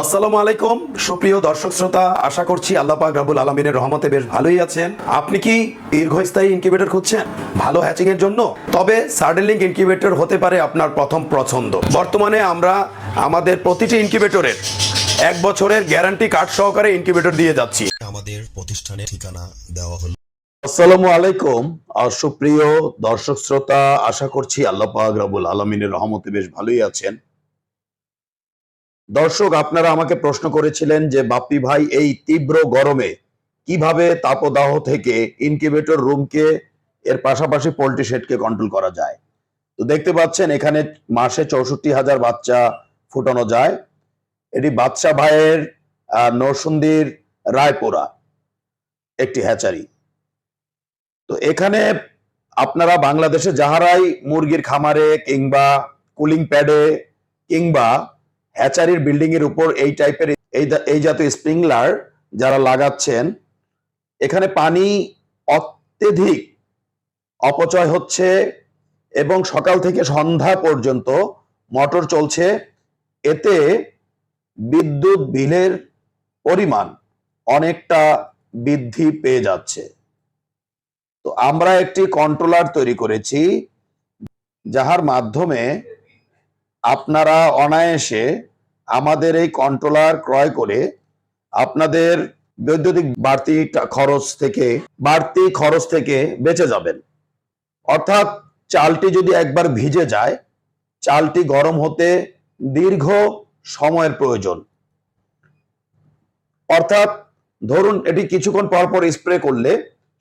আসসালামু আলাইকুম। সুপ্রিয় দর্শক শ্রোতা আশা করছি আল্লাহ পাক রাবুল আলমিনের রহমতে বেশ ভালোই আছেন। আপনি কি দীর্ঘস্থায়ী ইনকিউবেটর খুঁজছেন? ভালো হ্যাচিং এর জন্য? তবে সার্ডেলিং ইনকিউবেটর হতে পারে আপনার প্রথম পছন্দ। বর্তমানে আমরা আমাদের প্রতিটি ইনকিউবেটরের এক বছরের গ্যারান্টি কার্ড সহকারে ইনকিউবেটর দিয়ে যাচ্ছি। আমাদের প্রতিষ্ঠানের ঠিকানা দেওয়া হলো। আসসালামু আলাইকুম। আর সুপ্রিয় দর্শক শ্রোতা আশা করছি আল্লাহ পাক রাবুল আলমিনের রহমতে বেশ ভালোই আছেন। দর্শক, আপনারা আমাকে প্রশ্ন করেছিলেন যে, বাপ্পি ভাই, এই তীব্র গরমে কীভাবে তাপদাহ থেকে ইনকিউবেটর রুমকে এর পাশাপাশি পোল্ট্রি শেডকে কন্ট্রোল করা যায়? তো দেখতে পাচ্ছেন, এখানে মাসে চৌষট্টি হাজার বাচ্চা ফুটানো যায়। এটি বাচ্চা ভাইয়ের নরসুন্দির, রায়পুরা, একটি হ্যাচারি তো এখানে আপনারা বাংলাদেশে যাহারাই মুরগির খামারে কিংবা কুলিং প্যাডে কিংবা হ্যাচারির বিল্ডিং এর উপর এই টাইপের এই জাতীয় স্প্রিংলার যারা লাগাচ্ছেন, এখানে পানি অত্যধিক অপচয় হচ্ছে এবং সকাল থেকে সন্ধ্যা পর্যন্ত মোটর চলছে। এতে বিদ্যুৎ বিলের পরিমাণ অনেকটা বৃদ্ধি পেয়ে যাচ্ছে। তো আমরা একটি কন্ট্রোলার তৈরি করেছি, যাহার মাধ্যমে আপনারা অনায়াসে আমাদের এই কন্ট্রোলার ক্রয় করে আপনাদের বৈদ্যুতিক বাড়তি খরচ থেকে, বাড়তি খরচ থেকে বেঁচে যাবেন। অর্থাৎ চালটি যদি একবার ভিজে যায়, চালটি গরম হতে দীর্ঘ সময়ের প্রয়োজন। অর্থাৎ ধরুন এটি কিছুক্ষণ পর পর স্প্রে করলে,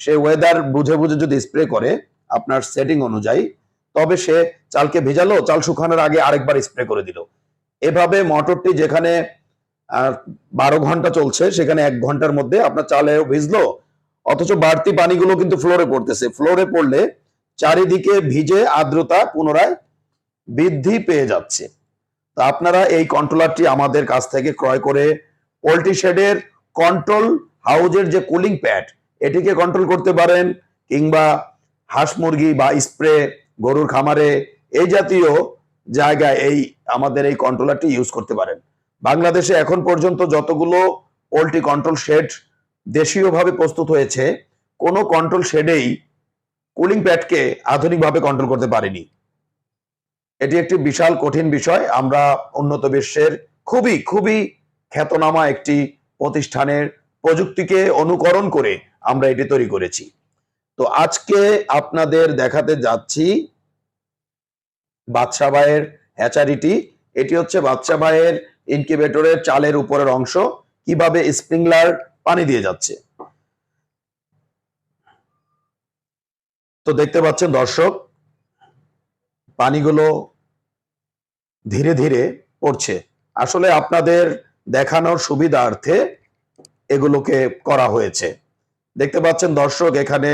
সে ওয়েদার বুঝে বুঝে যদি স্প্রে করে, আপনার সেটিং অনুযায়ী তবে সে চালকে ভেজালো, চাল শুকানোর আগে আরেকবার স্প্রে করে দিল। এভাবে মোটরটি যেখানে বারো ঘণ্টা চলছে, সেখানে এক ঘণ্টার মধ্যে আপনার চালেও ভিজলো, অথচ বাড়তি পানিগুলো কিন্তু ফ্লোরে পড়তেছে। ফ্লোরে পড়লে চারিদিকে ভিজে আর্দ্রতা পুনরায় বৃদ্ধি পেয়ে যাচ্ছে। তা আপনারা এই কন্ট্রোলারটি আমাদের কাছ থেকে ক্রয় করে পোল্ট্রি শেডের কন্ট্রোল হাউজের যে কুলিং প্যাড এটিকে কন্ট্রোল করতে পারেন কিংবা হাঁস মুরগি বা স্প্রে গরুর খামারে এই জাতীয় জায়গায় এই আমাদের এই কন্ট্রোলারটি ইউজ করতে পারেন। বাংলাদেশে এখন পর্যন্ত যতগুলো পোল্ট্রি কন্ট্রোল শেড দেশীয়ভাবে প্রস্তুত হয়েছে, কোনো কন্ট্রোল শেডেই কুলিং প্যাডকে আধুনিকভাবে কন্ট্রোল করতে পারেনি। এটি একটি বিশাল কঠিন বিষয়। আমরা উন্নত বিশ্বের খুবই খুবই খ্যাতনামা একটি প্রতিষ্ঠানের প্রযুক্তিকে অনুকরণ করে আমরা এটি তৈরি করেছি। তো আজকে আপনাদের দেখাতে যাচ্ছি বাদশা ভাইয়ের হ্যাচারিটি। এটি হচ্ছে বাদশা ভাইয়ের ইনকিউবেটরের চালের উপরের অংশ। কীভাবে স্প্রিংলার পানি দিয়ে যাচ্ছে? তো দেখতে পাচ্ছেন দর্শক, পানিগুলো ধীরে ধীরে পড়ছে। আসলে আপনাদের দেখানোর সুবিধার্থে এগুলোকে করা হয়েছে। দেখতে পাচ্ছেন দর্শক, এখানে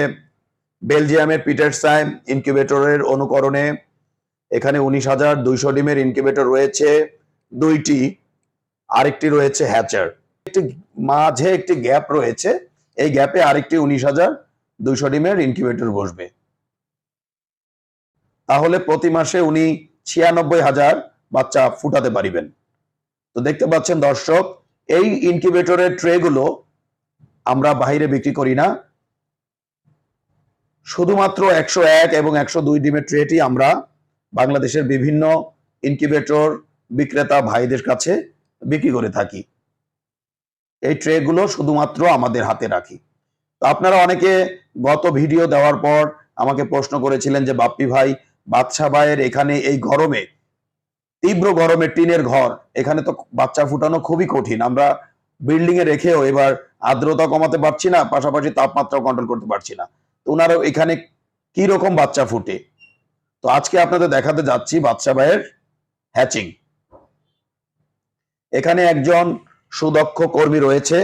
বেলজিয়ামের পিটারসাইম ইনকিউবেটরের অনুকরণে এখানে উনিশ হাজার দুইশো ডিমের ইনকিউবেটর রয়েছে, দুইটি, আরেকটি রয়েছে হ্যাচার। একটি মাঝে একটি গ্যাপ রয়েছে, এই গ্যাপে আরেকটি উনিশ হাজার দুইশো ডিমের ইনকিউবেটর বসবে। তাহলে প্রতি মাসে উনি ছিয়ানব্বই হাজার বাচ্চা ফুটাতে পারিবেন। তো দেখতে পাচ্ছেন দর্শক, এই ইনকিউবেটরের ট্রে গুলো আমরা বাইরে বিক্রি করি না শুধুমাত্র একশো এক এবং একশো দুই ডিমের ট্রেটি আমরা বাংলাদেশের বিভিন্ন ইনকিউবেটর বিক্রেতা ভাইদের কাছে বিক্রি করে থাকি। এই ট্রে গুলো শুধুমাত্র আমাদের হাতে রাখি। তো আপনারা অনেকে গত ভিডিও দেওয়ার পর আমাকে প্রশ্ন করেছিলেন যে, বাপ্পি ভাই বাদশা ভাইয়ের এখানে এই গরমে, তীব্র গরমে টিনের ঘর, এখানে তো বাচ্চা ফুটানো খুবই কঠিন। আমরা বিল্ডিং এ রেখেও এবার আর্দ্রতা কমাতে পারছি না, পাশাপাশি তাপমাত্রা কন্ট্রোল করতে পারছি না। তো ওনারা এখানে কি রকম বাচ্চা ফুটে? তো আজকে আপনাদের দেখাতে যাচ্ছি বাচ্চা ভাইয়ের হ্যাচিং এখানে একজন সুদক্ষ কর্মী রয়েছে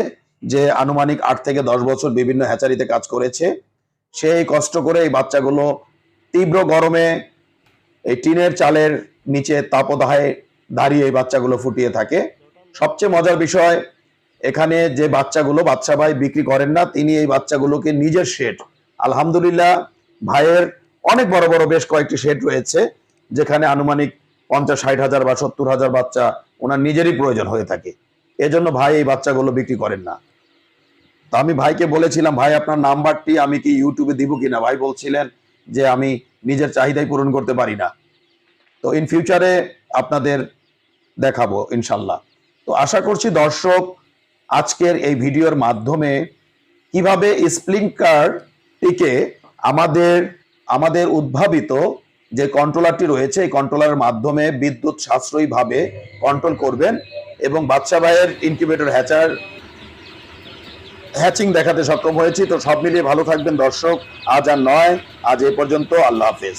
যে আনুমানিক আট থেকে দশ বছর বিভিন্ন হ্যাচারিতে কাজ করেছে। সে এই কষ্ট করে এই বাচ্চাগুলো তীব্র গরমে এই টিনের চালের নিচে তাপদাহে দাঁড়িয়ে এই বাচ্চাগুলো ফুটিয়ে থাকে। সবচেয়ে মজার বিষয়, এখানে যে বাচ্চাগুলো বাচ্চা ভাই বিক্রি করেন না, তিনি এই বাচ্চাগুলোকে নিজের শেড আলহামদুলিল্লাহ, ভাইয়ের অনেক বড় বড় বেশ কয়েকটি শেড রয়েছে, যেখানে আনুমানিক পঞ্চাশ, ষাট হাজার বা সত্তর হাজার বাচ্চা ওনার নিজেরই প্রয়োজন হয়ে থাকে। এজন্য ভাই এই বাচ্চাগুলো বিক্রি করেন না। তো আমি ভাইকে বলেছিলাম, ভাই, আপনার নাম্বারটি আমি কি ইউটিউবে দিব কিনা? ভাই বলছিলেন যে, আমি নিজের চাহিদাই পূরণ করতে পারি না। তো ইন ফিউচারে আপনাদের দেখাবো, ইনশাল্লাহ। তো আশা করছি দর্শক, আজকের এই ভিডিওর মাধ্যমে কীভাবে স্প্লিঙ্কারটিকে আমাদের আমাদের উদ্ভাবিত যে কন্ট্রোলারটি রয়েছে, এই কন্ট্রোলারের মাধ্যমে বিদ্যুৎ সাশ্রয়ীভাবে কন্ট্রোল করবেন এবং বাচ্চা ভাইয়ের ইনকিউবেটর হ্যাচার হ্যাচিং দেখাতে সক্ষম হয়েছি। তো সব মিলিয়ে ভালো থাকবেন দর্শক। আজ আর নয়, আজ এ পর্যন্ত। আল্লাহ হাফেজ।